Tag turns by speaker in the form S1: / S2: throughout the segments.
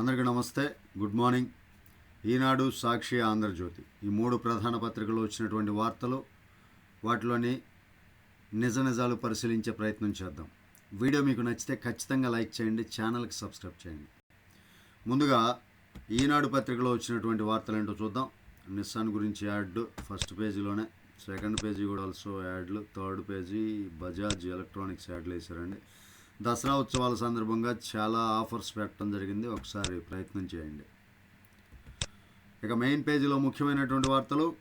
S1: అందరికీ నమస్తే. Good morning. ఈనాడు సాక్షి ఆంధ్రజ్యోతి. ఈ మూడు ప్రధాన పత్రికలు వచ్చినటువంటి వార్తలు వాటిలోని నిజ నిజాలు పరిశీలించే ప్రయత్నం చేద్దాం. వీడియో మీకు నచ్చితే ఖచ్చితంగా లైక్ చేయండి ఛానల్కి సబ్స్క్రైబ్ చేయండి. ముందుగా ఈనాడు పత్రికలో వచ్చినటువంటి వార్తలు ఏంటో చూద్దాం. నిస్సాన్ గురించి యాడ్ ఫస్ట్ పేజీలోనే సెకండ్ పేజీ కూడా ఆల్సో యాడ్లు థర్డ్ పేజీ బజాజ్ ఎలక్ట్రానిక్స్ యాడ్లు వేశారండి. దసరా ఉత్సవాల సందర్భంగా చాలా ఆఫర్స్ పెట్టడం జరిగింది. ఒకసారి ప్రయత్నం చేయండి. ఇక మెయిన్ పేజీలో ముఖ్యమైనటువంటి వార్తలు.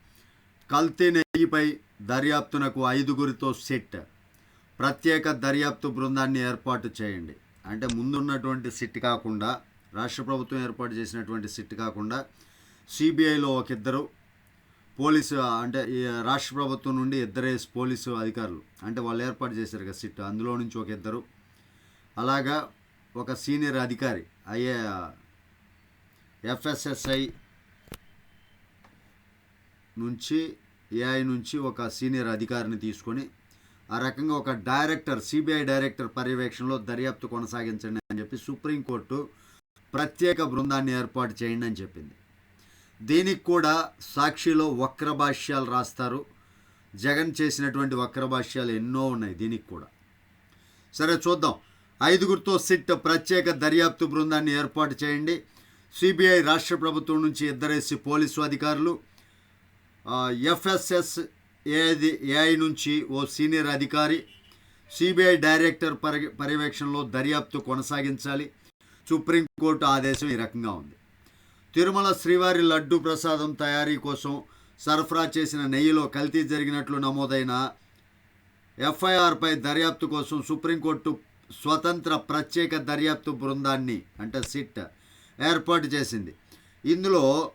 S1: కల్తీ నెయ్యిపై దర్యాప్తునకు ఐదుగురితో సెట్. ప్రత్యేక దర్యాప్తు బృందాన్ని ఏర్పాటు చేయండి. అంటే ముందున్నటువంటి సిట్ కాకుండా రాష్ట్ర ప్రభుత్వం ఏర్పాటు చేసినటువంటి సిట్ కాకుండా సిబిఐలో ఒక ఇద్దరు పోలీసు అంటే ఈ రాష్ట్ర ప్రభుత్వం నుండి ఇద్దరే పోలీసు అధికారులు. అంటే వాళ్ళు ఏర్పాటు చేశారు కదా సిట్. అందులో నుంచి ఒక ఇద్దరు అలాగా ఒక సీనియర్ అధికారి అయ్యే ఎఫ్ఎస్ఎస్ఐ నుంచి ఏఐ నుంచి ఒక సీనియర్ అధికారిని తీసుకొని ఆ రకంగా ఒక డైరెక్టర్ సిబిఐ డైరెక్టర్ పర్యవేక్షణలో దర్యాప్తు కొనసాగించండి అని చెప్పి సుప్రీంకోర్టు ప్రత్యేక బృందాన్ని ఏర్పాటు చేయండి అని చెప్పింది. దీనికి కూడా సాక్షిలో వక్ర భాష్యాలు రాస్తారు. జగన్ చేసినటువంటి వక్ర భాష్యాలు ఎన్నో ఉన్నాయి దీనికి కూడా. సరే చూద్దాం. ఐదుగురితో సిట్ ప్రత్యేక దర్యాప్తు బృందాన్ని ఏర్పాటు చేయండి. సిబిఐ రాష్ట్ర ప్రభుత్వం నుంచి ఇద్దరేసి పోలీసు అధికారులు ఎఫ్ఎస్ఎస్ ఏది ఏఐ నుంచి ఓ సీనియర్ అధికారి సిబిఐ డైరెక్టర్ పరి పర్యవేక్షణలో దర్యాప్తు కొనసాగించాలి. సుప్రీంకోర్టు ఆదేశం ఈ రకంగా ఉంది. తిరుమల శ్రీవారి లడ్డు ప్రసాదం తయారీ కోసం సరఫరా చేసిన నెయ్యిలో కల్తీ జరిగినట్లు నమోదైన ఎఫ్ఐఆర్పై దర్యాప్తు కోసం సుప్రీంకోర్టు స్వతంత్ర ప్రత్యేక దర్యాప్తు బృందాన్ని అంటే సిట్ ఏర్పాటు చేసింది. ఇందులో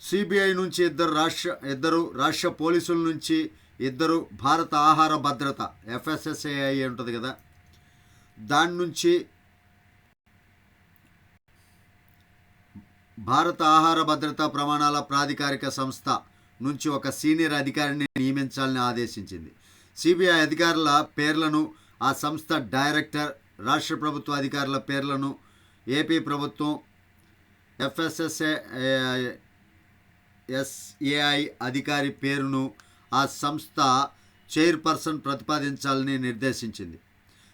S1: సిబిఐ నుంచి ఇద్దరు రాష్ట్ర ఇద్దరు రాష్ట్ర పోలీసుల నుంచి ఇద్దరు భారత ఆహార భద్రత ఎఫ్ఎస్ఎస్ఏఐ ఉంటుంది కదా. దాని నుంచి భారత ఆహార భద్రతా ప్రమాణాల ప్రాధికారిక సంస్థ నుంచి ఒక సీనియర్ అధికారిని నియమించాలని ఆదేశించింది. సిబిఐ అధికారుల పేర్లను ఆ సంస్థ డైరెక్టర్ రాష్ట్ర ప్రభుత్వ అధికారుల పేర్లను ఏపీ ప్రభుత్వం ఎఫ్ఎస్ఎస్ఏ ఎస్ఏఐ అధికారి పేరును ఆ సంస్థ చైర్పర్సన్ ప్రతిపాదించాలని నిర్దేశించింది.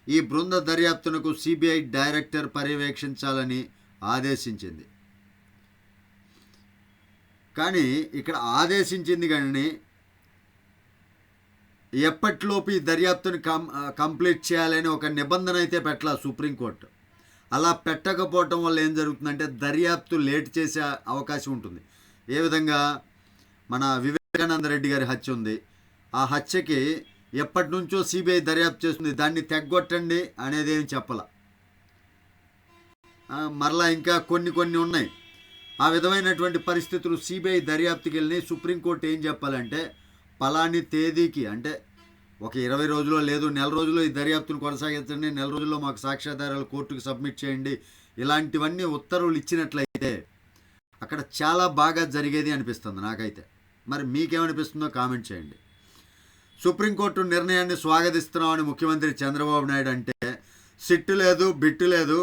S1: ఈ బృంద దర్యాప్తునకు సిబిఐ డైరెక్టర్ పర్యవేక్షించాలని ఆదేశించింది. కానీ ఇక్కడ ఆదేశించింది కానీ ఎప్పటిలోపు ఈ దర్యాప్తుని కం కంప్లీట్ చేయాలని ఒక నిబంధన అయితే పెట్టాల సుప్రీంకోర్టు. అలా పెట్టకపోవటం వల్ల ఏం జరుగుతుందంటే దర్యాప్తు లేట్ చేసే అవకాశం ఉంటుంది. ఏ విధంగా? మన వివేకానంద రెడ్డి గారి హత్య ఉంది. ఆ హత్యకి ఎప్పటి నుంచో సిబిఐ దర్యాప్తు చేస్తుంది. దాన్ని తెగ్గొట్టండి అనేది ఏం చెప్పాల మరలా ఇంకా కొన్ని కొన్ని ఉన్నాయి. ఆ విధమైనటువంటి పరిస్థితులు సిబిఐ దర్యాప్తుకి వెళ్ళి సుప్రీంకోర్టు ఏం చెప్పాలంటే పలాని తేదీకి అంటే ఒక ఇరవై రోజుల్లో లేదు నెల రోజుల్లో ఈ దర్యాప్తును కొనసాగించండి నెల రోజుల్లో మాకు సాక్ష్యాధారాలు కోర్టుకు సబ్మిట్ చేయండి ఇలాంటివన్నీ ఉత్తర్వులు ఇచ్చినట్లయితే అక్కడ చాలా బాగా జరిగేది అనిపిస్తుంది నాకైతే. మరి మీకేమనిపిస్తుందో కామెంట్ చేయండి. సుప్రీంకోర్టు నిర్ణయాన్ని స్వాగతిస్తున్నామని ముఖ్యమంత్రి చంద్రబాబు నాయుడు అంటే సిట్టు లేదు బిట్టు లేదు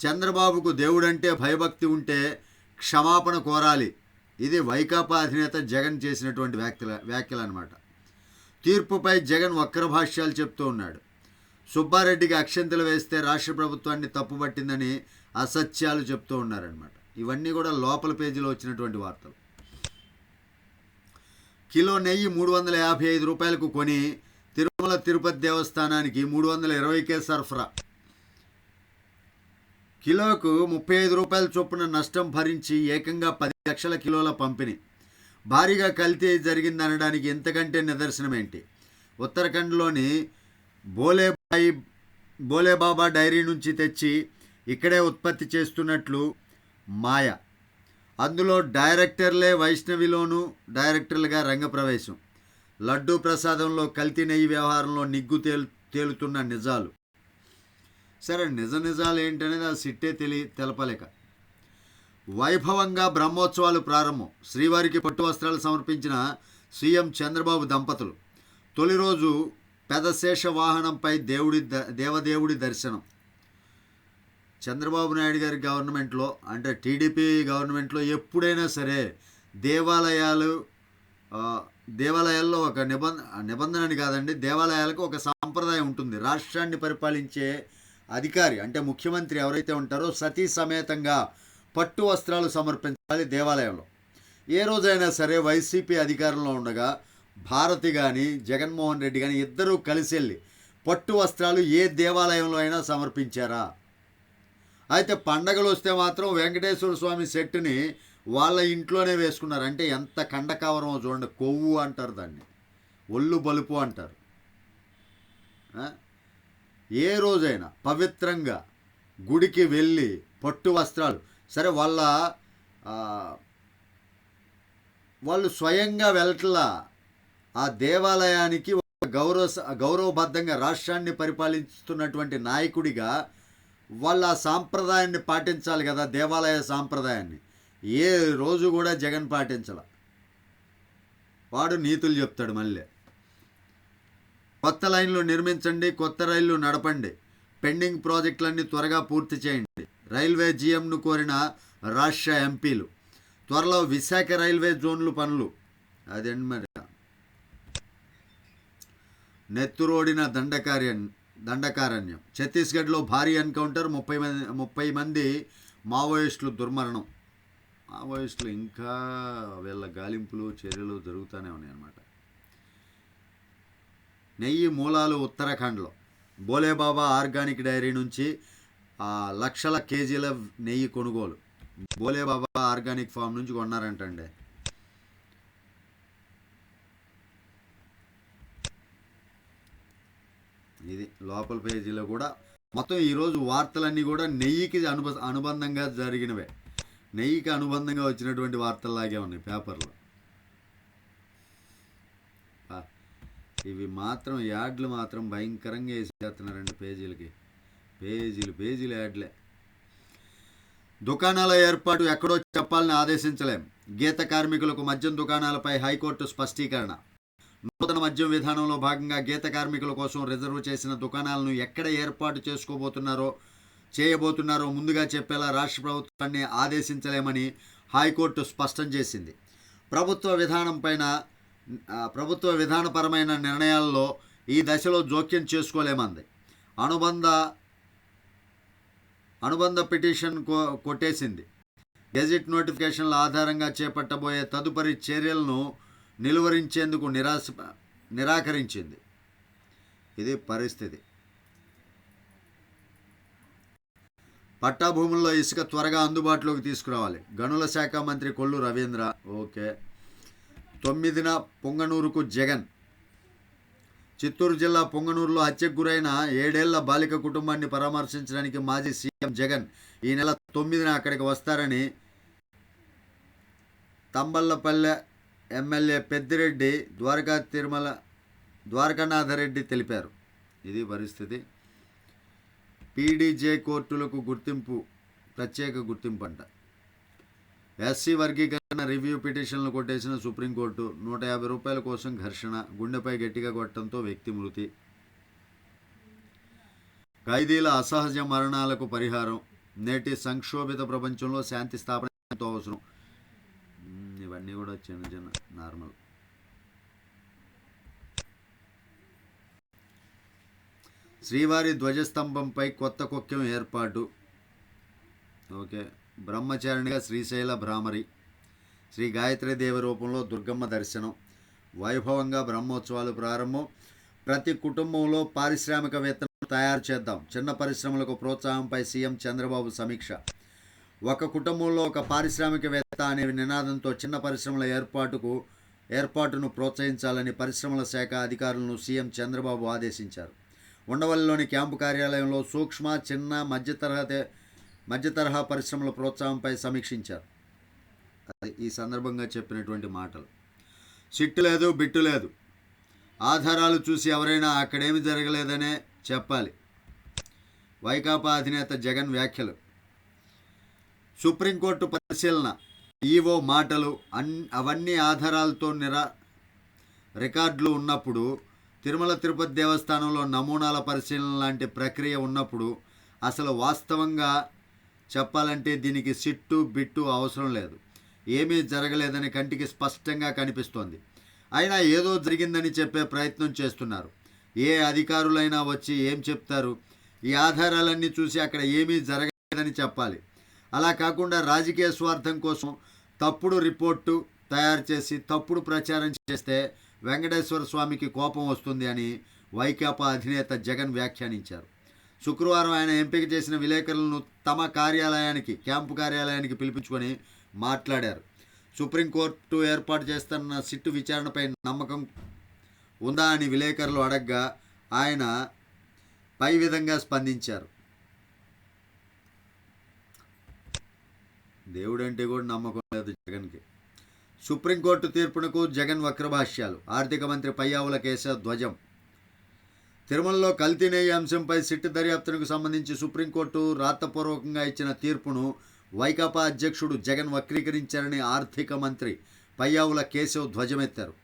S1: చంద్రబాబుకు దేవుడంటే భయభక్తి ఉంటే క్షమాపణ కోరాలి. ఇది వైకాపా అధినేత జగన్ చేసినటువంటి వ్యాఖ్యల వ్యాఖ్యలు అనమాట తీర్పుపై జగన్ వక్ర భాష్యాలు చెప్తూ ఉన్నాడు. సుబ్బారెడ్డికి అక్షంతలు వేస్తే రాష్ట్ర ప్రభుత్వాన్ని తప్పుపట్టిందని అసత్యాలు చెప్తూ ఉన్నారనమాట ఇవన్నీ కూడా లోపల పేజీలో వచ్చినటువంటి వార్తలు. కిలో నెయ్యి మూడు వందల యాభై ఐదు రూపాయలకు కొని తిరుమల తిరుపతి దేవస్థానానికి మూడు వందల ఇరవైకే సరఫరా కిలోకు ముప్పై ఐదు రూపాయల చొప్పున నష్టం భరించి ఏకంగా పది లక్షల కిలోల పంపిణీ. భారీగా కల్తీ జరిగిందనడానికి ఎంతకంటే నిదర్శనం ఏంటి ఉత్తరాఖండ్లోని బోలేబాయి బోలేబాబా డైరీ నుంచి తెచ్చి ఇక్కడే ఉత్పత్తి చేస్తున్నట్లు మాయ. అందులో డైరెక్టర్లే వైష్ణవిలోనూ డైరెక్టర్లుగా రంగప్రవేశం. లడ్డూ ప్రసాదంలో కల్తీ నెయ్యి వ్యవహారంలో నిగ్గు తేలు తేలుతున్న నిజాలు. సరే నిజ నిజాలు ఏంటనేది ఆ సిట్టే తెలి తెలపలేక. వైభవంగా బ్రహ్మోత్సవాలు ప్రారంభం. శ్రీవారికి పట్టు వస్త్రాలు సమర్పించిన సీఎం చంద్రబాబు దంపతులు. తొలి రోజు పెదశేష వాహనంపై దేవుడి ద దేవదేవుడి దర్శనం. చంద్రబాబు నాయుడు గారి గవర్నమెంట్లో అంటే టీడీపీ గవర్నమెంట్లో ఎప్పుడైనా సరే దేవాలయాలు దేవాలయాల్లో ఒక నిబంధ నిబంధన కాదండి దేవాలయాలకు ఒక సాంప్రదాయం ఉంటుంది. రాష్ట్రాన్ని పరిపాలించే అధికారి అంటే ముఖ్యమంత్రి ఎవరైతే ఉంటారో సతీ సమేతంగా పట్టు వస్త్రాలు సమర్పించాలి దేవాలయంలో. ఏ రోజైనా సరే వైసీపీ అధికారంలో ఉండగా భారతి కానీ జగన్మోహన్ రెడ్డి కానీ ఇద్దరూ కలిసి వెళ్ళి పట్టు వస్త్రాలు ఏ దేవాలయంలో అయినా సమర్పించారా? అయితే పండగలు వస్తే మాత్రం వెంకటేశ్వర స్వామి సెట్టుని వాళ్ళ ఇంట్లోనే వేసుకున్నారు. అంటే ఎంత కండకావరమో చూడండి కొవ్వు అంటారు దాన్ని. ఒళ్ళు బలుపు అంటారు. ఏ రోజైనా పవిత్రంగా గుడికి వెళ్ళి పట్టు వస్త్రాలు. సరే వాళ్ళ వాళ్ళు స్వయంగా వెళ్ళట్లా. ఆ దేవాలయానికి ఒక గౌరవ గౌరవబద్ధంగా రాష్ట్రాన్ని పరిపాలిస్తున్నటువంటి నాయకుడిగా వాళ్ళ ఆ సాంప్రదాయాన్ని పాటించాలి కదా దేవాలయ సాంప్రదాయాన్ని. ఏ రోజు కూడా జగన్ పాటించాల. వాడు నీతులు చెప్తాడు మళ్ళీ. కొత్త లైన్లు నిర్మించండి కొత్త రైళ్ళు నడపండి. పెండింగ్ ప్రాజెక్టులన్నీ త్వరగా పూర్తి చేయండి. రైల్వే జీఎంను కోరిన రాష్ట్ర ఎంపీలు. త్వరలో విశాఖ రైల్వే జోన్లు పనులు. అదండి మరి? నెత్తురోడిన దండకార్యం దండకారణ్యం. ఛత్తీస్గఢ్లో భారీ ఎన్కౌంటర్ ముప్పై మంది ముప్పై మంది మావోయిస్టులు దుర్మరణం. మావోయిస్టులు ఇంకా వీళ్ళ గాలింపులు చర్యలు జరుగుతూనే ఉన్నాయి అన్నమాట నెయ్యి మూలాలు ఉత్తరాఖండ్లో. బోలేబాబా ఆర్గానిక్ డైరీ నుంచి లక్షల కేజీల నెయ్యి కొనుగోలు. బోలేబాబా ఆర్గానిక్ ఫామ్ నుంచి కొన్నారంటండి. ఇది లోపల పేజీలో కూడా. మొత్తం ఈరోజు వార్తలన్నీ కూడా నెయ్యికి అనుబ అనుబంధంగా జరిగినవే. నెయ్యికి అనుబంధంగా వచ్చినటువంటి వార్తల్లాగే ఉన్నాయి పేపర్లో. ఇవి మాత్రం యాడ్లు మాత్రం భయంకరంగా వేసేస్తున్నారండి పేజీలకి. పేజీలు పేజీలు యాడ్లే. దుకాణాల ఏర్పాటు ఎక్కడో చెప్పాలని ఆదేశించలేం. గీత కార్మికులకు మద్యం దుకాణాలపై హైకోర్టు స్పష్టీకరణ. నూతన మద్యం విధానంలో భాగంగా గీత కార్మికుల కోసం రిజర్వ్ చేసిన దుకాణాలను ఎక్కడ ఏర్పాటు చేసుకోబోతున్నారో చేయబోతున్నారో ముందుగా చెప్పేలా రాష్ట్ర ప్రభుత్వాన్ని ఆదేశించలేమని హైకోర్టు స్పష్టం చేసింది. ప్రభుత్వ విధానం పైన ప్రభుత్వ విధానపరమైన నిర్ణయాల్లో ఈ దశలో జోక్యం చేసుకోలేమంది. అనుబంధ అనుబంధ పిటిషన్ కొట్టేసింది. గెజిట్ నోటిఫికేషన్ల ఆధారంగా చేపట్టబోయే తదుపరి చర్యలను నిలువరించేందుకు నిరాశ నిరాకరించింది. ఇది పరిస్థితి. పట్టా భూముల్లో ఇసుక త్వరగా అందుబాటులోకి తీసుకురావాలి. గనుల శాఖ మంత్రి కొల్లు రవీంద్ర ఓకే. తొమ్మిదిన పొంగనూరుకు జగన్. చిత్తూరు జిల్లా పొంగనూరులో హత్యకు గురైన ఏడేళ్ళ బాలిక కుటుంబాన్ని పరామర్శించడానికి మాజీ సీఎం జగన్ ఈ నెల తొమ్మిదిన అక్కడికి వస్తారని తంబళ్ళపల్లె ఎమ్మెల్యే పెద్దిరెడ్డి ద్వారకా తిరుమల ద్వారకానాథరెడ్డి తెలిపారు. ఇది పరిస్థితి. పీడీజే కోర్టులకు గుర్తింపు ప్రత్యేక గుర్తింపు అంట. ఎస్సీ వర్గీకరణ రివ్యూ పిటిషన్లు కొట్టేసిన సుప్రీంకోర్టు నూట యాభై రూపాయల కోసం ఘర్షణ గుండెపై గట్టిగా కొట్టడంతో వ్యక్తి మృతి. ఖైదీల అసహజ మరణాలకు పరిహారం నేటి సంక్షోభిత ప్రపంచంలో శాంతి స్థాపన ఎంతో అవసరం ఇవన్నీ కూడా చిన్న చిన్న నార్మల్. శ్రీవారి ధ్వజస్తంభంపై కొత్త కొక్కెం ఏర్పాటు. ఓకే. బ్రహ్మచారిణిగా శ్రీశైల భ్రామరి శ్రీ గాయత్రి దేవి రూపంలో దుర్గమ్మ దర్శనం వైభవంగా బ్రహ్మోత్సవాలు ప్రారంభం. ప్రతి కుటుంబంలో పారిశ్రామికవేత్తలను తయారు చేద్దాం. చిన్న పరిశ్రమలకు ప్రోత్సాహంపై సీఎం చంద్రబాబు సమీక్ష. ఒక కుటుంబంలో ఒక పారిశ్రామికవేత్త అనే నినాదంతో చిన్న పరిశ్రమల ఏర్పాటుకు ఏర్పాటును ప్రోత్సహించాలని పరిశ్రమల శాఖ అధికారులను సీఎం చంద్రబాబు ఆదేశించారు. ఉండవల్లిలోని క్యాంపు కార్యాలయంలో సూక్ష్మ చిన్న మధ్య తరహా పరిశ్రమల ప్రోత్సాహంపై సమీక్షించారు. అది ఈ సందర్భంగా చెప్పినటువంటి మాటలు. సిట్టు లేదు బిట్టు లేదు. ఆధారాలు చూసి ఎవరైనా అక్కడేమి జరగలేదనే చెప్పాలి. వైకాపా అధినేత జగన్ వ్యాఖ్యలు. సుప్రీంకోర్టు పరిశీలన ఈవో మాటలు అన్ అవన్నీ ఆధారాలతో నిరా రికార్డులు ఉన్నప్పుడు తిరుమల తిరుపతి దేవస్థానంలో నమూనాల పరిశీలన లాంటి ప్రక్రియ ఉన్నప్పుడు అసలు వాస్తవంగా చెప్పాలంటే దీనికి సిట్టు బిట్టు అవసరం లేదు. ఏమీ జరగలేదని కంటికి స్పష్టంగా కనిపిస్తోంది. అయినా ఏదో జరిగిందని చెప్పే ప్రయత్నం చేస్తున్నారు. ఏ అధికారులైనా వచ్చి ఏం చెప్తారు? ఈ ఆధారాలన్నీ చూసి అక్కడ ఏమీ జరగలేదని చెప్పాలి. అలా కాకుండా రాజకీయ స్వార్థం కోసం తప్పుడు రిపోర్టు తయారు చేసి తప్పుడు ప్రచారం చేస్తే వెంకటేశ్వర స్వామికి కోపం వస్తుంది అని వైకాపా అధినేత జగన్ వ్యాఖ్యానించారు. శుక్రవారం ఆయన ఎంపిక చేసిన విలేకరులను తమ కార్యాలయానికి క్యాంపు కార్యాలయానికి పిలిపించుకొని మాట్లాడారు. సుప్రీంకోర్టు ఏర్పాటు చేస్తున్న సిట్టు విచారణపై నమ్మకం ఉందా అని విలేకరులు అడగ్గా ఆయన పై విధంగా స్పందించారు. దేవుడంటే కూడా నమ్మకం లేదు జగన్కి. సుప్రీంకోర్టు తీర్పునకు జగన్ వక్రభాష్యాలు. ఆర్థిక మంత్రి పయ్యావుల కేశ ధ్వజం. తిరుమలలో కల్తీనేయ అంశంపై సిట్ దర్యాప్తునకు సంబంధించి సుప్రీంకోర్టు రాతపూర్వకంగా ఇచ్చిన తీర్పును వైకాపా అధ్యక్షుడు జగన్ వక్రీకరించారని ఆర్థిక మంత్రి పయ్యావుల కేశవ్ ధ్వజమెత్తారు.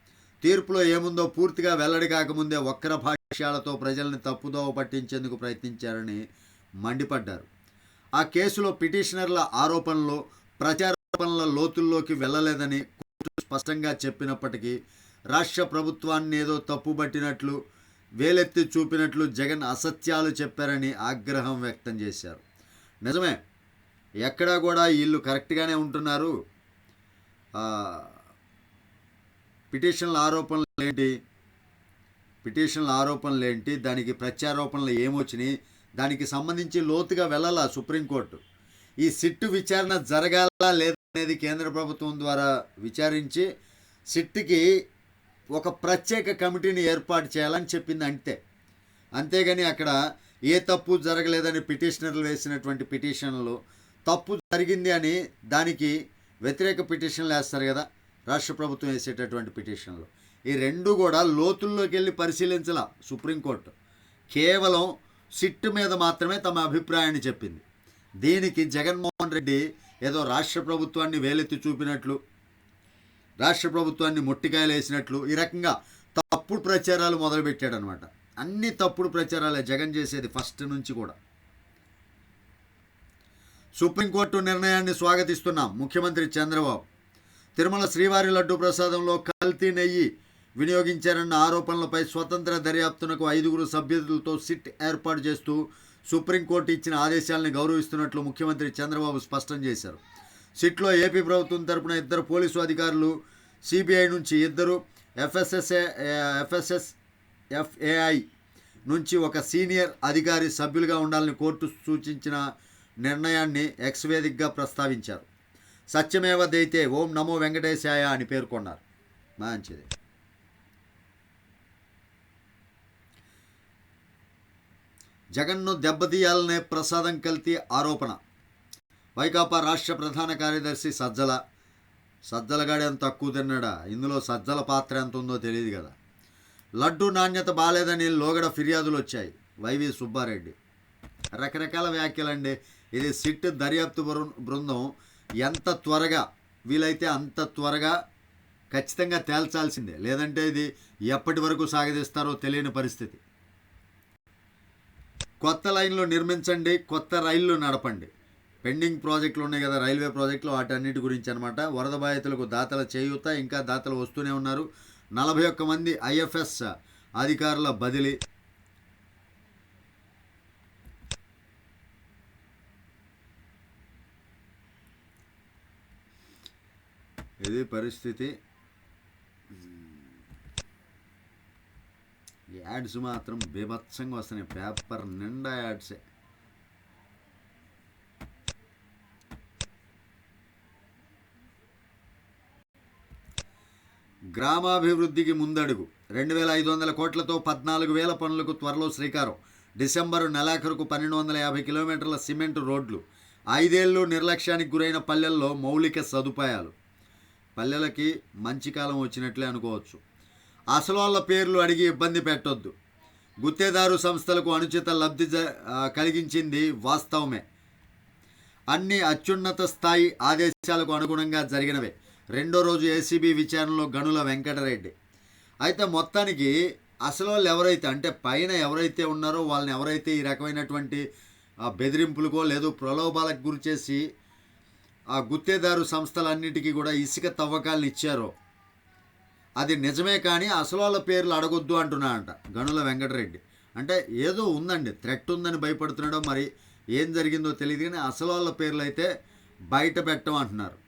S1: తీర్పులో ఏముందో పూర్తిగా వెల్లడి కాకముందే వక్ర భాష్యాలతో ప్రజల్ని తప్పుదోవ పట్టించేందుకు ప్రయత్నించారని మండిపడ్డారు. ఆ కేసులో పిటిషనర్ల ఆరోపణలు ప్రచారోపణల లోతుల్లోకి వెళ్ళలేదని కోర్టు స్పష్టంగా చెప్పినప్పటికీ రాష్ట్ర ప్రభుత్వాన్ని ఏదో తప్పుబట్టినట్లు వేలెత్తి చూపినట్లు జగన్ అసత్యాలు చెప్పారని ఆగ్రహం వ్యక్తం చేశారు. నిజమే ఎక్కడా కూడా వీళ్ళు కరెక్ట్గానే ఉంటున్నారు. పిటిషన్ల ఆరోపణలు ఏంటి? పిటిషన్ల ఆరోపణలు ఏంటి? దానికి ప్రత్యారోపణలు ఏమొచ్చినాయి? దానికి సంబంధించి లోతుగా వెళ్ళాలా సుప్రీంకోర్టు? ఈ సిట్టు విచారణ జరగాలా లేదనేది కేంద్ర ప్రభుత్వం ద్వారా విచారించి సిట్టుకి ఒక ప్రత్యేక కమిటీని ఏర్పాటు చేయాలని చెప్పింది అంతే. అంతేగాని అక్కడ ఏ తప్పు జరగలేదని పిటిషనర్లు వేసినటువంటి పిటిషన్లు తప్పు జరిగింది అని దానికి వ్యతిరేక పిటిషన్లు వేస్తారు కదా రాష్ట్ర ప్రభుత్వం వేసేటటువంటి పిటిషన్లు. ఈ రెండు కూడా లోతుల్లోకి వెళ్ళి పరిశీలించాల సుప్రీంకోర్టు. కేవలం సిట్టు మీద మాత్రమే తమ అభిప్రాయాన్ని చెప్పింది. దీనికి జగన్మోహన్ రెడ్డి ఏదో రాష్ట్ర ప్రభుత్వాన్ని వేలెత్తి చూపినట్లు రాష్ట్ర ప్రభుత్వాన్ని మొట్టికాయలు వేసినట్లు ఈ రకంగా తప్పుడు ప్రచారాలు మొదలుపెట్టాడనమాట. అన్ని తప్పుడు ప్రచారాలే జగన్ చేసేది ఫస్ట్ నుంచి కూడా. సుప్రీంకోర్టు నిర్ణయాన్ని స్వాగతిస్తున్నాం ముఖ్యమంత్రి చంద్రబాబు తిరుమల శ్రీవారి లడ్డు ప్రసాదంలో కల్తీ నెయ్యి వినియోగించారన్న ఆరోపణలపై స్వతంత్ర దర్యాప్తునకు ఐదుగురు సభ్యులతో సిట్ ఏర్పాటు చేస్తూ సుప్రీంకోర్టు ఇచ్చిన ఆదేశాలను గౌరవిస్తున్నట్లు ముఖ్యమంత్రి చంద్రబాబు స్పష్టం చేశారు. సిట్లో ఏపీ ప్రభుత్వం తరపున ఇద్దరు పోలీసు అధికారులు సిబిఐ నుంచి ఇద్దరు ఎఫ్ఎస్ఎస్ఏ ఎఫ్ఎస్ఎస్ ఎఫ్ఏఐ నుంచి ఒక సీనియర్ అధికారి సభ్యులుగా ఉండాలని కోర్టు సూచించిన నిర్ణయాన్ని ఎక్స్వేదిక్గా ప్రస్తావించారు. సత్యమేవ దైతే ఓం నమో వెంకటేశాయ అని పేర్కొన్నారు. మంచిది. జగన్ను దెబ్బతీయాలనే ప్రసాదం కల్తీ ఆరోపణ. వైకాపా రాష్ట్ర ప్రధాన కార్యదర్శి సజ్జల. సజ్జలగాడు ఎంత తక్కువ తిన్నాడా? ఇందులో సజ్జల పాత్ర ఎంత ఉందో తెలియదు కదా. లడ్డు నాణ్యత బాలేదని లోగడ ఫిర్యాదులు వచ్చాయి. వైవి సుబ్బారెడ్డి. రకరకాల వ్యాఖ్యలండి. ఇది సిట్ దర్యాప్తు బృ- బృందం ఎంత త్వరగా వీలైతే అంత త్వరగా ఖచ్చితంగా తేల్చాల్సిందే. లేదంటే ఇది ఎప్పటి వరకు సాగదీస్తారో తెలియని పరిస్థితి. కొత్త లైన్లు నిర్మించండి కొత్త రైళ్ళు నడపండి. పెండింగ్ ప్రాజెక్టులు ఉన్నాయి కదా రైల్వే ప్రాజెక్టులు వాటన్నిటి గురించి అనమాట వరద బాధితులకు దాతల చేయూత ఇంకా దాతలు వస్తూనే ఉన్నారు. నలభై ఒక్క మంది ఐఎఫ్ఎస్ అధికారుల బదిలీ. ఇది పరిస్థితి. యాడ్స్ మాత్రం బీభత్సంగా వస్తున్నాయి. పేపర్ నిండా యాడ్సే. గ్రామాభివృద్ధికి ముందడుగు. రెండు వేల ఐదు వందల కోట్లతో పద్నాలుగు వేల పనులకు త్వరలో శ్రీకారం. డిసెంబరు నెలాఖరుకు పన్నెండు వందల యాభై కిలోమీటర్ల సిమెంట్ రోడ్లు. ఐదేళ్ళు నిర్లక్ష్యానికి గురైన పల్లెల్లో మౌలిక సదుపాయాలు. పల్లెలకి మంచి కాలం వచ్చినట్లే అనుకోవచ్చు. అసలు వాళ్ళ పేర్లు అడిగి ఇబ్బంది పెట్టొద్దు. గుత్తేదారు సంస్థలకు అనుచిత లబ్ధి కలిగించింది వాస్తవమే. అన్ని అత్యున్నత స్థాయి ఆదేశాలకు అనుగుణంగా జరిగినవే. రెండో రోజు ఏసీబీ విచారణలో గనుల వెంకటరెడ్డి. అయితే మొత్తానికి అసలు వాళ్ళు ఎవరైతే అంటే పైన ఎవరైతే ఉన్నారో వాళ్ళని ఎవరైతే ఈ రకమైనటువంటి బెదిరింపులకో లేదు ప్రలోభాలకు గురి చేసి ఆ గుత్తేదారు సంస్థలన్నిటికీ కూడా ఇసుక తవ్వకాలను ఇచ్చారో అది నిజమే కానీ అసలు వాళ్ళ పేర్లు అడగొద్దు అంటున్నాడంట గనుల వెంకటరెడ్డి. అంటే ఏదో ఉందండి థ్రెట్ ఉందని భయపడుతున్నాడో మరి ఏం జరిగిందో తెలియదు కానీ అసలు వాళ్ళ పేర్లు అయితే బయట పెట్టం అంటున్నారు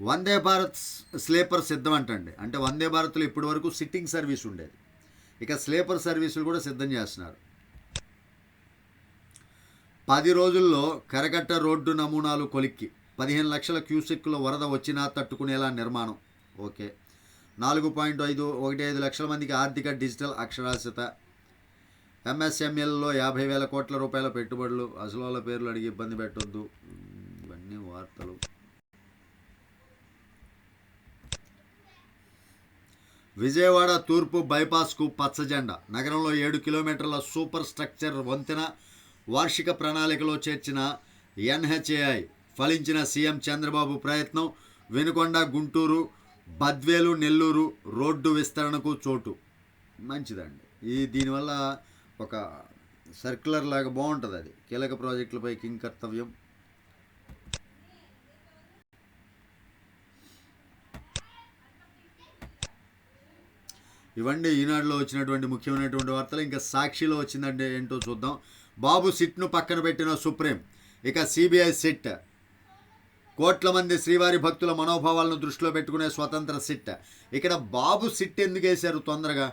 S1: వందే భారత్ స్లీపర్ సిద్ధం అంటండి అంటే వందే భారత్లో ఇప్పటి వరకు సిట్టింగ్ సర్వీస్ ఉండేది. ఇక స్లీపర్ సర్వీసులు కూడా సిద్ధం చేస్తున్నారు. పది రోజుల్లో కరకట్ట రోడ్డు నమూనాలు కొలిక్కి. పదిహేను లక్షల క్యూసెక్కుల వరద వచ్చినా తట్టుకునేలా నిర్మాణం. ఓకే. నాలుగు పాయింట్ ఐదు ఒకటి ఐదు లక్షల మందికి ఆర్థిక డిజిటల్ అక్షరాస్యత. ఎంఎస్ఎంఎల్లో యాభై వేల కోట్ల రూపాయల పెట్టుబడులు. అసలు వాళ్ళ పేర్లు అడిగి ఇబ్బంది పెట్టొద్దు. ఇవన్నీ వార్తలు. విజయవాడ తూర్పు బైపాస్కు పచ్చజెండా. నగరంలో ఏడు కిలోమీటర్ల సూపర్ స్ట్రక్చర్ వంతెన వార్షిక ప్రణాళికలో చేర్చిన ఎన్హెచ్ఏఐ ఫలించిన సీఎం చంద్రబాబు ప్రయత్నం వెనుకొండ గుంటూరు బద్వేలు నెల్లూరు రోడ్డు విస్తరణకు చోటు. మంచిదండి. ఈ దీనివల్ల ఒక సర్క్యులర్ లాగా బాగుంటుంది అది. కీలక ప్రాజెక్టులపై కింగ్ కర్తవ్యం. ఇవన్నీ ఈనాడులో వచ్చినటువంటి ముఖ్యమైనటువంటి వార్తలు. ఇంకా సాక్షిలో వచ్చిందంటే ఏంటో చూద్దాం. బాబు సిట్ను పక్కన పెట్టిన సుప్రీం. ఇక సిబిఐ సిట్. కోట్ల మంది శ్రీవారి భక్తుల మనోభావాలను దృష్టిలో పెట్టుకునే స్వతంత్ర సిట్. ఇక్కడ బాబు సిట్ ఎందుకు వేశారు తొందరగా?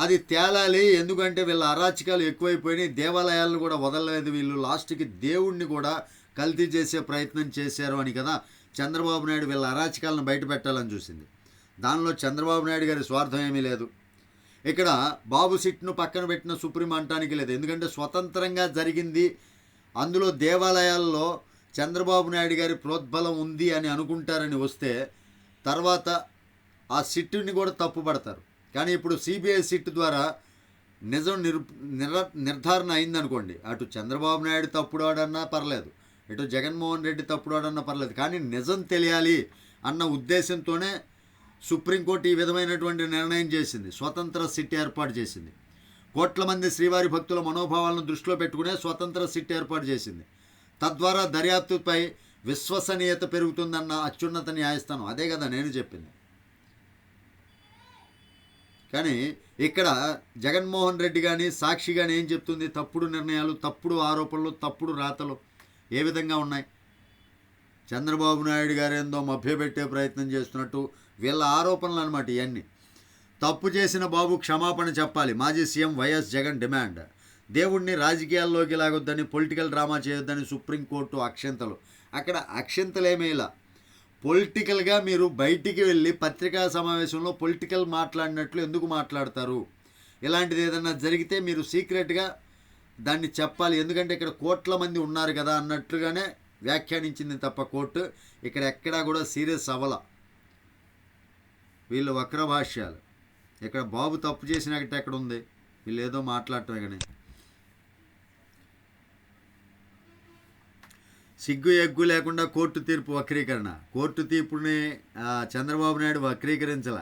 S1: అది తేలాలి ఎందుకంటే వీళ్ళ అరాచకాలు ఎక్కువైపోయినాయి. దేవాలయాలను కూడా వదలలేదు వీళ్ళు. లాస్ట్కి దేవుణ్ణి కూడా కల్తీ చేసే ప్రయత్నం చేశారు అని కదా చంద్రబాబు నాయుడు వీళ్ళ అరాచకాలను బయట పెట్టాలని చూసింది. దానిలో చంద్రబాబు నాయుడు గారి స్వార్థం ఏమీ లేదు. ఇక్కడ బాబు సిట్ను పక్కన పెట్టిన సుప్రీం అంటానికి లేదు. ఎందుకంటే స్వతంత్రంగా జరిగింది. అందులో దేవాలయాల్లో చంద్రబాబు నాయుడు గారి ప్రోద్బలం ఉంది అని అనుకుంటారని వస్తే తర్వాత ఆ సిట్టుని కూడా తప్పుపడతారు కానీ ఇప్పుడు సిబిఐ సిట్ ద్వారా నిజం నిర్ నిర నిర్ధారణ అయిందనుకోండి. అటు చంద్రబాబు నాయుడు తప్పుడాడన్నా పర్లేదు. ఇటు జగన్మోహన్ రెడ్డి తప్పుడాడన్నా పర్లేదు. కానీ నిజం తెలియాలి అన్న ఉద్దేశంతోనే సుప్రీంకోర్టు ఈ విధమైనటువంటి నిర్ణయం చేసింది. స్వతంత్ర సిట్ ఏర్పాటు చేసింది. కోట్ల మంది శ్రీవారి భక్తుల మనోభావాలను దృష్టిలో పెట్టుకునే స్వతంత్ర సిట్ ఏర్పాటు చేసింది. తద్వారా దర్యాప్తుపై విశ్వసనీయత పెరుగుతుందన్న అత్యున్నత న్యాయస్థానం. అదే కదా నేను చెప్పింది. కానీ ఇక్కడ జగన్మోహన్ రెడ్డి కానీ సాక్షి కానీ ఏం చెప్తుంది? తప్పుడు నిర్ణయాలు తప్పుడు ఆరోపణలు తప్పుడు రాతలు ఏ విధంగా ఉన్నాయి? చంద్రబాబు నాయుడు గారు ఏందో మభ్యపెట్టే ప్రయత్నం చేస్తున్నట్టు వీళ్ళ ఆరోపణలు అనమాట ఇవన్నీ తప్పు చేసిన బాబు క్షమాపణ చెప్పాలి. మాజీ సీఎం వైఎస్ జగన్ డిమాండ్. దేవుణ్ణి రాజకీయాల్లోకి లాగొద్దని పొలిటికల్ డ్రామా చేయొద్దని సుప్రీంకోర్టు అక్షంతలు. అక్కడ అక్షంతలేమేలా పొలిటికల్గా మీరు బయటికి వెళ్ళి పత్రికా సమావేశంలో పొలిటికల్ మాట్లాడినట్లు ఎందుకు మాట్లాడతారు? ఇలాంటిది ఏదన్నా జరిగితే మీరు సీక్రెట్గా దాన్ని చెప్పాలి. ఎందుకంటే ఇక్కడ కోట్ల మంది ఉన్నారు కదా అన్నట్లుగానే వ్యాఖ్యానించింది తప్ప కోర్టు. ఇక్కడ ఎక్కడా కూడా సీరియస్ అవ్వలా. వీళ్ళు వక్ర భాష్యాలు ఇక్కడ బాబు తప్పు చేసినట్టు ఎక్కడ ఉంది వీళ్ళు ఏదో మాట్లాడటమే కానీ. సిగ్గు ఎగ్గు లేకుండా కోర్టు తీర్పు వక్రీకరణ. కోర్టు తీర్పుని చంద్రబాబు నాయుడు వక్రీకరించాల.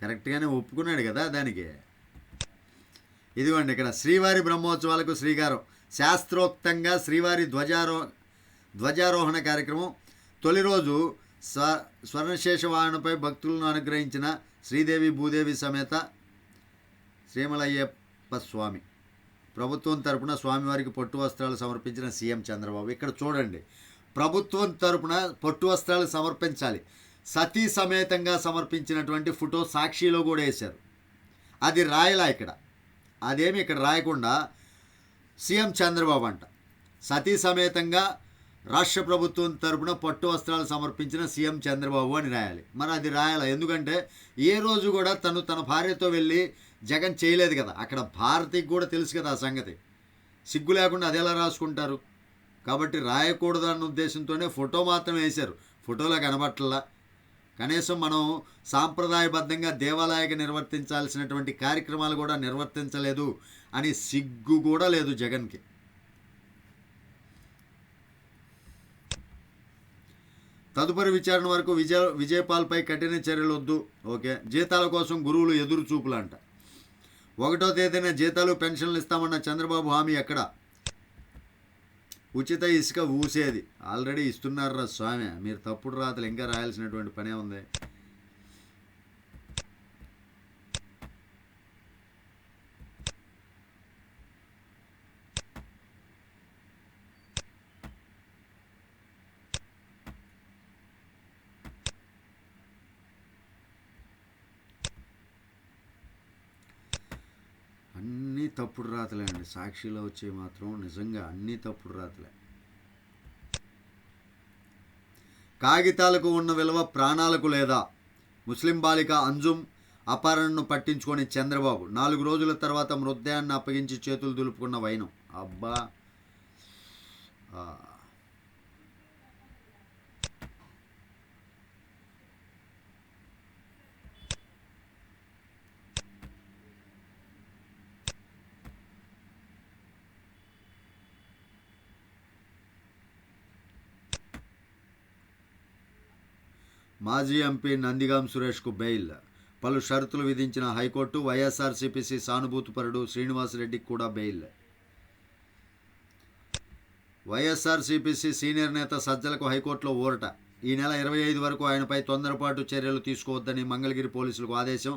S1: కరెక్ట్గానే ఒప్పుకున్నాడు కదా దానికి. ఇదిగోండి ఇక్కడ శ్రీవారి బ్రహ్మోత్సవాలకు శ్రీగారు శాస్త్రోక్తంగా శ్రీవారి ధ్వజారో ధ్వజారోహణ కార్యక్రమం. తొలి రోజు స్వ స్వర్ణశేషవాహనపై భక్తులను అనుగ్రహించిన శ్రీదేవి భూదేవి సమేత శ్రీమలయ్యప్ప స్వామి ప్రభుత్వం తరపున స్వామివారికి పట్టు వస్త్రాలు సమర్పించిన సీఎం చంద్రబాబు. ఇక్కడ చూడండి. ప్రభుత్వం తరపున పట్టు వస్త్రాలు సమర్పించాలి. సతీ సమేతంగా సమర్పించినటువంటి ఫోటో సాక్షిలో కూడా వేశారు. అది రాయలా ఇక్కడ. అదేమి ఇక్కడ రాయకుండా సీఎం చంద్రబాబు అంట. సతీ సమేతంగా రాష్ట్ర ప్రభుత్వం తరపున పట్టు వస్త్రాలు సమర్పించిన సీఎం చంద్రబాబు అని రాయాలి. మరి అది రాయాలి? ఎందుకంటే ఏ రోజు కూడా తను తన భార్యతో వెళ్ళి జగన్ చేయలేదు కదా. అక్కడ భారతికి కూడా తెలుసు కదా ఆ సంగతి. సిగ్గు లేకుండా అది ఎలా రాసుకుంటారు? కాబట్టి రాయకూడదు అన్న ఉద్దేశంతోనే ఫోటో మాత్రం వేశారు. ఫోటోలో కనబట్టలా. కనీసం మనం సాంప్రదాయబద్ధంగా దేవాలయకి నిర్వర్తించాల్సినటువంటి కార్యక్రమాలు కూడా నిర్వర్తించలేదు అని సిగ్గు కూడా లేదు జగన్కి. తదుపరి విచారణ వరకు విజయ విజయపాల్పై కఠిన చర్యలు వద్దు ఓకే. జీతాల కోసం గురువులు ఎదురు చూపులంట. ఒకటో తేదీన జీతాలు పెన్షన్లు ఇస్తామన్న చంద్రబాబు హామీ ఎక్కడ? ఉచిత ఇసుక ఊసేది. ఆల్రెడీ ఇస్తున్నారా స్వామి. మీరు తప్పుడు రాతలు ఇంకా రాయాల్సినటువంటి పనే ఉంది అన్నీ తప్పుడు రాతలే అండి. సాక్షిలో వచ్చే మాత్రం నిజంగా అన్నీ తప్పుడు రాతలే. కాగితాలకు ఉన్న విలువ ప్రాణాలకు లేదా? ముస్లిం బాలిక అంజుమ్ అపహరణను పట్టించుకొని చంద్రబాబు నాలుగు రోజుల తర్వాత మృతదేహాన్ని అప్పగించి చేతులు దులుపుకున్న వైనం. అబ్బా! మాజీ ఎంపీ నందిగాం సురేష్కు బెయిల్. పలు షరతులు విధించిన హైకోర్టు వైఎస్ఆర్సీపీసీ సానుభూతిపరుడు శ్రీనివాసరెడ్డికి కూడా బెయిల్. వైఎస్ఆర్సీపీసీ సీనియర్ నేత సజ్జలకు హైకోర్టులో ఊరట. ఈ నెల ఇరవై ఐదు వరకు ఆయనపై తొందరపాటు చర్యలు తీసుకోవద్దని మంగళగిరి పోలీసులకు ఆదేశం.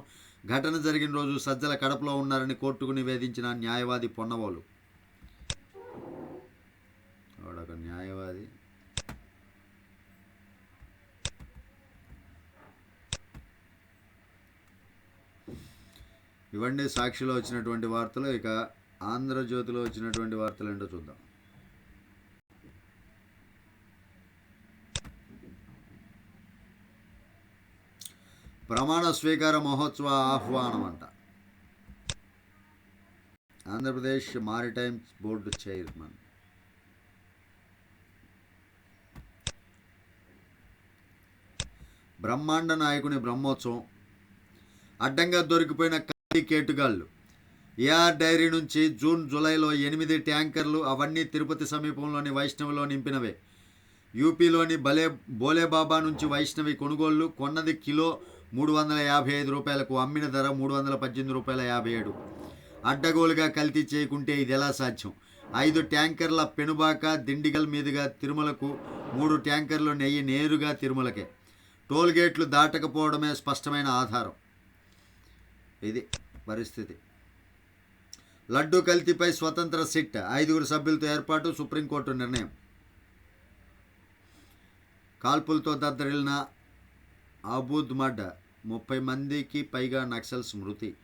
S1: ఘటన జరిగిన రోజు సజ్జల కడపలో ఉన్నారని కోర్టుకు నివేదించిన న్యాయవాది పొన్నవోలు. న్యాయవాది? ఇవన్నీ సాక్షిలో వచ్చినటువంటి వార్తలు ఇక ఆంధ్రజ్యోతిలో వచ్చినటువంటి వార్తలు ఏంటో చూద్దాం. ప్రమాణ స్వీకార మహోత్సవ ఆహ్వానం అంట ఆంధ్రప్రదేశ్ మారిటైమ్ బోర్డు చైర్మన్. బ్రహ్మాండ నాయకుని బ్రహ్మోత్సవం. అడ్డంగా దొరికిపోయిన కేటుగాళ్ళు ఏఆర్ డైరీ నుంచి జూన్ జూలైలో ఎనిమిది ట్యాంకర్లు అవన్నీ తిరుపతి సమీపంలోని వైష్ణవిలో నింపినవే. యూపీలోని బలే బోలేబాబా నుంచి వైష్ణవి కొనుగోళ్ళు కొన్నది కిలో మూడు వందల యాభై ఐదు రూపాయలకు అమ్మిన ధర మూడు వందల పద్దెనిమిది రూపాయల యాభై ఏడు. అడ్డగోలుగా కల్తీ చేయకుంటే ఇది ఎలా సాధ్యం? ఐదు ట్యాంకర్ల పెనుబాక దిండిగల్ మీదుగా తిరుమలకు మూడు ట్యాంకర్లు నెయ్యి నేరుగా తిరుమలకే. టోల్ గేట్లు దాటకపోవడమే స్పష్టమైన ఆధారం. ఇది పరిస్థితి. లడ్డు కల్తీపై స్వతంత్ర సిట్ ఐదుగురు సభ్యులతో ఏర్పాటు సుప్రీంకోర్టు నిర్ణయం. కాల్పులతో దద్దరిల్లిన ఆబూద్ మడ్ ముప్పై మందికి పైగా నక్సల్స్ మృతి.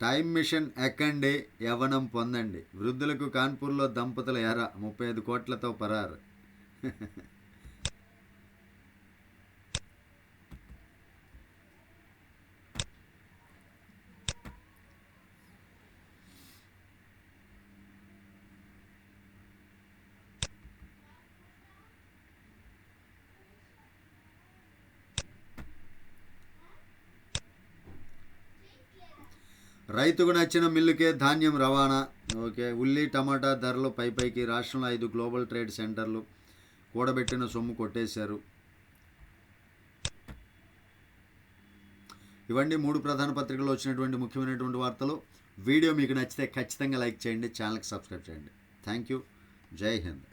S1: టైం మిషన్ ఎక్కండి యవనం పొందండి. వృద్ధులకు కాన్పూర్లో దంపతుల ఎర ముప్పై ఐదు కోట్లతో పరారు. రైతుకు నచ్చిన మిల్లుకే ధాన్యం రవాణా. ఓకే ఉల్లి టమాటా ధరలు పై పైకి రాష్ట్రంలో ఐదు గ్లోబల్ ట్రేడ్ సెంటర్లు కూడబెట్టిన సొమ్ము కొట్టేశారు. ఇవన్నీ మూడు ప్రధాన పత్రికల్లో వచ్చినటువంటి ముఖ్యమైనటువంటి వార్తలు. వీడియో మీకు నచ్చితే ఖచ్చితంగా లైక్ చేయండి ఛానల్కి సబ్స్క్రైబ్ చేయండి. Thank you. జై హింద్.